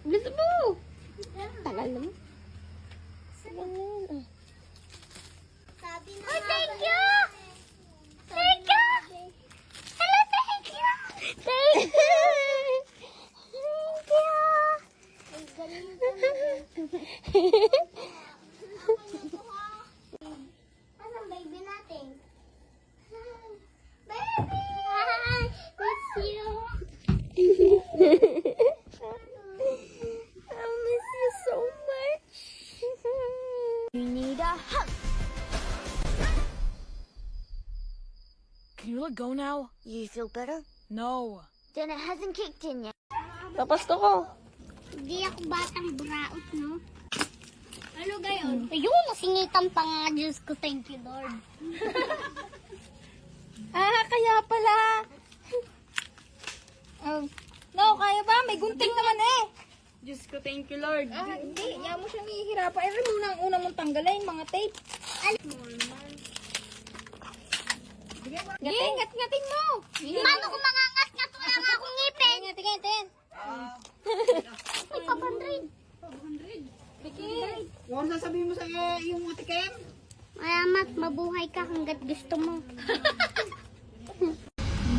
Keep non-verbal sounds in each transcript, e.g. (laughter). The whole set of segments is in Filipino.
Bilis mo! Tagal naman. Sabi na oh, thank you! Thank you! Hello, thank you! Thank you! Thank you! (laughs) Can you let go now? You feel better? No. Then it hasn't kicked in yet. Tapos to ko. Hindi ako batang braot, no? Ano gayon? Mm. Ayun, nasingitan pa nga, Diyos ko. Thank you, Lord. (laughs) ah, kaya pala. Oh. (laughs) No, kaya ba? May gunting naman eh. Ko, thank you, Lord. Ah, hindi. Yan mo siyang ihirapan. Eh, muna ang una mong tanggalin, mga tape. Gating, ngat ngating mo. Paano ko mangangat-ngat? Wala nga akong ngipin. Ngating, ngating. Ay, papandrin. Huwag sasabihin mo sa yung atikem. Mayamat, mabuhay ka hanggat gusto mo. (laughs)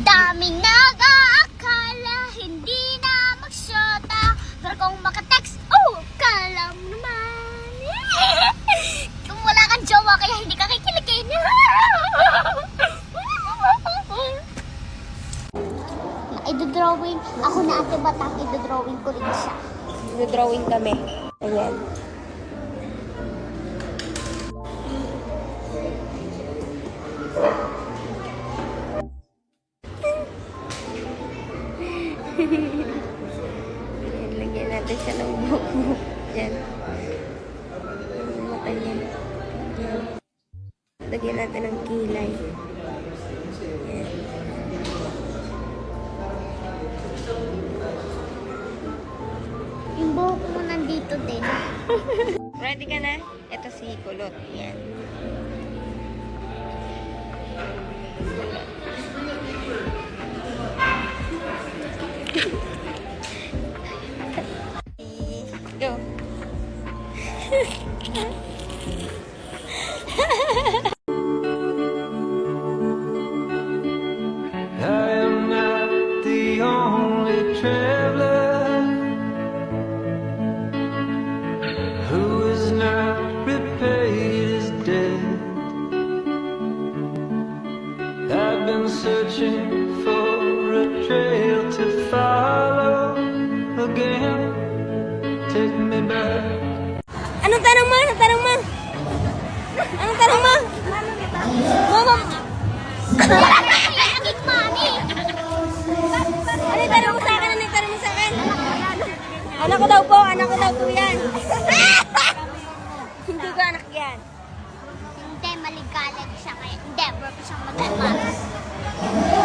Daming nag-aakala, kaya hindi ka kikiligin. Idodrawing, ako na ate batang idodrawing ko rin siya. drawing kami. Ayan. Lagyan natin siya ng buhok. Yan. Mata niya. Yan. Lagyan natin ng kilay. Yan. Yung buhok mo nandito din. (laughs) Ready ka na? Ito si Kulot. Yan. Go. (laughs) Been searching for a trail to follow again. Take me back. Anong tanong mo? Anong tanong mo? Anong tanong mo? Mama, ano tanong mo sa akin? Ano tanong mo sa akin? Anak ko daw po, anak ko daw po yan. (laughs) Hindi ko anak yan maligalag siya kaya hindi, bro, siyang mag-mask.